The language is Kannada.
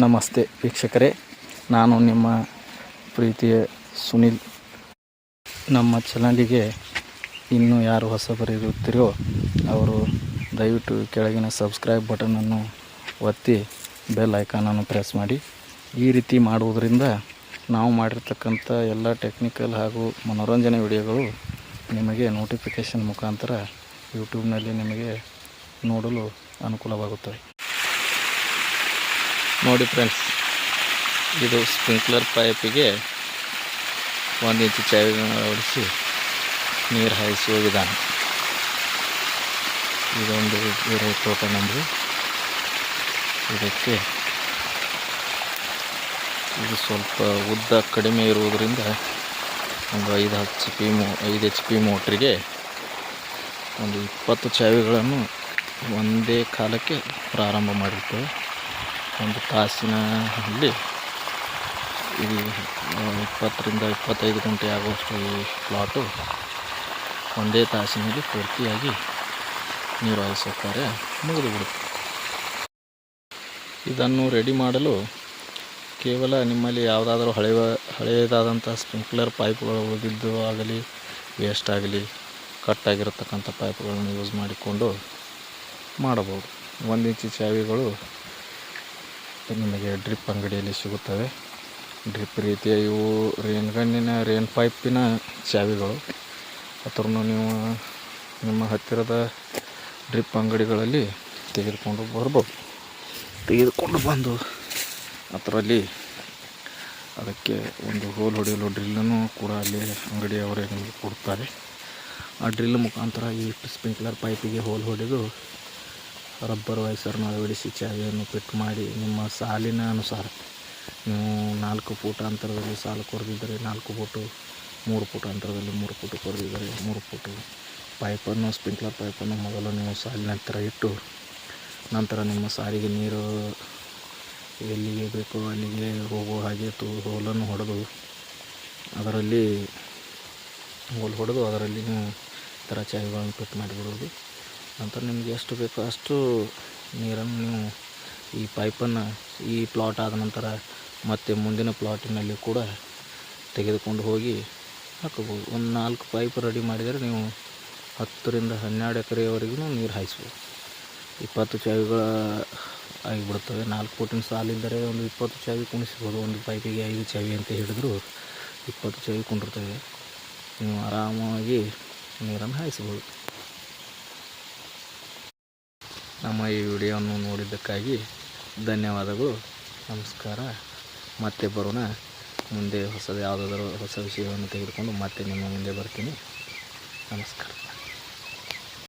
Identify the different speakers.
Speaker 1: ನಮಸ್ತೆ ವೀಕ್ಷಕರೇ, ನಾನು ನಿಮ್ಮ ಪ್ರೀತಿಯ ಸುನಿಲ್. ನಮ್ಮ ಚಾನಲಿಗೆ ಇನ್ನೂ ಯಾರು ಹೊಸಬರಿರುತ್ತೀರೋ ಅವರು ದಯವಿಟ್ಟು ಕೆಳಗಿನ ಸಬ್ಸ್ಕ್ರೈಬ್ ಬಟನನ್ನು ಒತ್ತಿ ಬೆಲ್ ಐಕಾನನ್ನು ಪ್ರೆಸ್ ಮಾಡಿ. ಈ ರೀತಿ ಮಾಡುವುದರಿಂದ ನಾವು ಮಾಡಿರ್ತಕ್ಕಂಥ ಎಲ್ಲ ಟೆಕ್ನಿಕಲ್ ಹಾಗೂ ಮನೋರಂಜನೆ ವಿಡಿಯೋಗಳು ನಿಮಗೆ ನೋಟಿಫಿಕೇಷನ್ ಮುಖಾಂತರ ಯೂಟ್ಯೂಬ್ನಲ್ಲಿ ನಿಮಗೆ ನೋಡಲು ಅನುಕೂಲವಾಗುತ್ತವೆ. ನೋಡಿ ಫ್ರೆಂಡ್ಸ್ ಇದು ಸ್ಪ್ರಿಂಕ್ಲರ್ ಪೈಪಿಗೆ ಒಂದು ಇಂಚು ಚಾವಿಗಳನ್ನು ಅಳವಡಿಸಿ ನೀರು ಹಾಯಿಸುವ ವಿಧಾನ ಇದೊಂದು ಬೇರೆ ತೋಟ ನಮ್ಮದು ಇದಕ್ಕೆ ಇದು ಸ್ವಲ್ಪ ಉದ್ದ ಕಡಿಮೆ ಇರುವುದರಿಂದ ಒಂದು ಐದು ಎಚ್ ಪಿ ಮೋ, ಐದು ಎಚ್ ಪಿ ಮೋಟ್ರಿಗೆ ಒಂದು ಇಪ್ಪತ್ತು ಚಾವಿಗಳನ್ನು ಒಂದೇ ಕಾಲಕ್ಕೆ ಪ್ರಾರಂಭ ಮಾಡಿರ್ತೇವೆ. ಒಂದು ತಾಸಿನ ಅಲ್ಲಿ ಇದು ಇಪ್ಪತ್ತರಿಂದ ಇಪ್ಪತ್ತೈದು ಗಂಟೆ ಆಗುವಷ್ಟು ಈ ಪ್ಲಾಟು ಒಂದೇ ತಾಸಿನಲ್ಲಿ ಪೂರ್ತಿಯಾಗಿ ನೀರು ಹಾಯಿಸೋ ಕಾರ್ಯ ಮುಗಿದು ಬಿಡುತ್ತೆ ಇದನ್ನು ರೆಡಿ ಮಾಡಲು ಕೇವಲ ನಿಮ್ಮಲ್ಲಿ ಯಾವುದಾದ್ರೂ ಹಳೆಯ ಹಳೆಯದಾದಂಥ ಸ್ಪ್ರಿಂಕ್ಲರ್ ಪೈಪ್ಗಳು ಉಳಿದಿದ್ದು ಆಗಲಿ ವೇಸ್ಟ್ ಆಗಲಿ, ಕಟ್ಟಾಗಿರತಕ್ಕಂಥ ಪೈಪ್ಗಳನ್ನು ಯೂಸ್ ಮಾಡಿಕೊಂಡು ಮಾಡಬಹುದು. ಒಂದು ಇಂಚು ಚಾವಿಗಳು ನಿಮಗೆ ಡ್ರಿಪ್ ಅಂಗಡಿಯಲ್ಲಿ ಸಿಗುತ್ತವೆ ಡ್ರಿಪ್ ರೀತಿಯ ಇವು ರೇನ್ ಗನ್ನಿನ ರೇನ್ ಪೈಪಿನ ಚಾವಿಗಳು. ಅದನ್ನು ನೀವು ನಿಮ್ಮ ಹತ್ತಿರದ ಡ್ರಿಪ್ ಅಂಗಡಿಗಳಲ್ಲಿ ತೆಗೆದುಕೊಂಡು ಬರ್ಬೋದು. ತೆಗೆದುಕೊಂಡು ಬಂದು ಅದರಲ್ಲಿ ಅದಕ್ಕೆ ಒಂದು ಹೋಲ್ ಹೊಡೆಯಲು ಡ್ರಿಲ್ಲನ್ನು ಕೂಡ ಅಲ್ಲಿ ಅಂಗಡಿಯವರೇ ನಿಮಗೆ ಕೊಡ್ತಾರೆ. ಆ ಡ್ರಿಲ್ ಮುಖಾಂತರ ಈ ಸ್ಪ್ರಿಂಕ್ಲರ್ ಪೈಪಿಗೆ ಹೋಲ್ ಹೊಡೆದು ರಬ್ಬರ್ ವೈಸರ್ನ ಅಳವಡಿಸಿ ಚಾವಿಯನ್ನು ಫಿಟ್ ಮಾಡಿ ನಿಮ್ಮ ಸಾಲಿನ ಅನುಸಾರ ನೀವು ನಾಲ್ಕು ಫೂಟ್ ಅಂತರದಲ್ಲಿ ಸಾಲು ಕೊರೆದಿದ್ದರೆ ನಾಲ್ಕು ಫೂಟು, ಮೂರು ಫೂಟ್ ಅಂತರದಲ್ಲಿ ಮೂರು ಫೂಟು ಕೊರೆದಿದ್ದರೆ ಮೂರು ಫೂಟು. ಪೈಪನ್ನು ಸ್ಪ್ರಿಂಕ್ಲರ್ ಪೈಪನ್ನು ಮೊದಲು ನೀವು ಸಾಲಿನ ಹತ್ತಿರ ಇಟ್ಟು ನಂತರ ನಿಮ್ಮ ಸಾರಿಗೆ ನೀರು ಎಲ್ಲಿಗೆ ಬೇಕೋ ಅಲ್ಲಿಗೆ ಹೋಗೋ ಹಾಗೆ ತು ಹೋಲನ್ನು ಹೊಡೆದು ಅದರಲ್ಲಿ ಹೋಲ್ ಹೊಡೆದು ಅದರಲ್ಲಿ ನೀವು ಈ ಥರ ಚಾಯ್ಗಳನ್ನು ಫಿಟ್ ಮಾಡಿಬಿಡೋದು ನಂತರ ನಿಮಗೆ ಎಷ್ಟು ಬೇಕೋ ಅಷ್ಟು ನೀರನ್ನು ನೀವು ಈ ಪೈಪನ್ನು ಈ ಪ್ಲಾಟ್ ಆದ ನಂತರ ಮತ್ತೆ ಮುಂದಿನ ಪ್ಲಾಟಿನಲ್ಲಿ ಕೂಡ ತೆಗೆದುಕೊಂಡು ಹೋಗಿ ಹಾಕಬಹುದು. ಒಂದು ನಾಲ್ಕು ಪೈಪ್ ರೆಡಿ ಮಾಡಿದರೆ ನೀವು ಹತ್ತರಿಂದ ಹನ್ನೆರಡು ಎಕರೆಯವರೆಗೂ ನೀರು ಹಾಯಿಸ್ಬೋದು ಇಪ್ಪತ್ತು ಚಾವಿಗಳ ಆಗಿಬಿಡ್ತವೆ ನಾಲ್ಕು ಫೂಟಿನ ಸಾಲಿದ್ದರೆ ಒಂದು ಇಪ್ಪತ್ತು ಚಾವಿ ಕುಣಿಸ್ಬೋದು ಒಂದು ಪೈಪಿಗೆ ಐದು ಚಾವಿ ಅಂತ ಹೇಳಿದ್ರು ಇಪ್ಪತ್ತು ಚಾವಿ ಕುಂಡಿರ್ತವೆ. ನೀವು ಆರಾಮಾಗಿ ನೀರನ್ನು ಹಾಯಿಸ್ಬೋದು ನಮ್ಮ ಈ ವಿಡಿಯೋವನ್ನು ನೋಡಿದ್ದಕ್ಕಾಗಿ ಧನ್ಯವಾದಗಳು. ನಮಸ್ಕಾರ. ಮತ್ತೆ ಬರೋಣ. ಮುಂದೆ ಹೊಸದು ಯಾವುದಾದ್ರೂ ಹೊಸ ವಿಷಯವನ್ನು ತೆಗೆದುಕೊಂಡು ಮತ್ತೆ ನಿಮ್ಮ ಮುಂದೆ ಬರ್ತೀನಿ. ನಮಸ್ಕಾರ.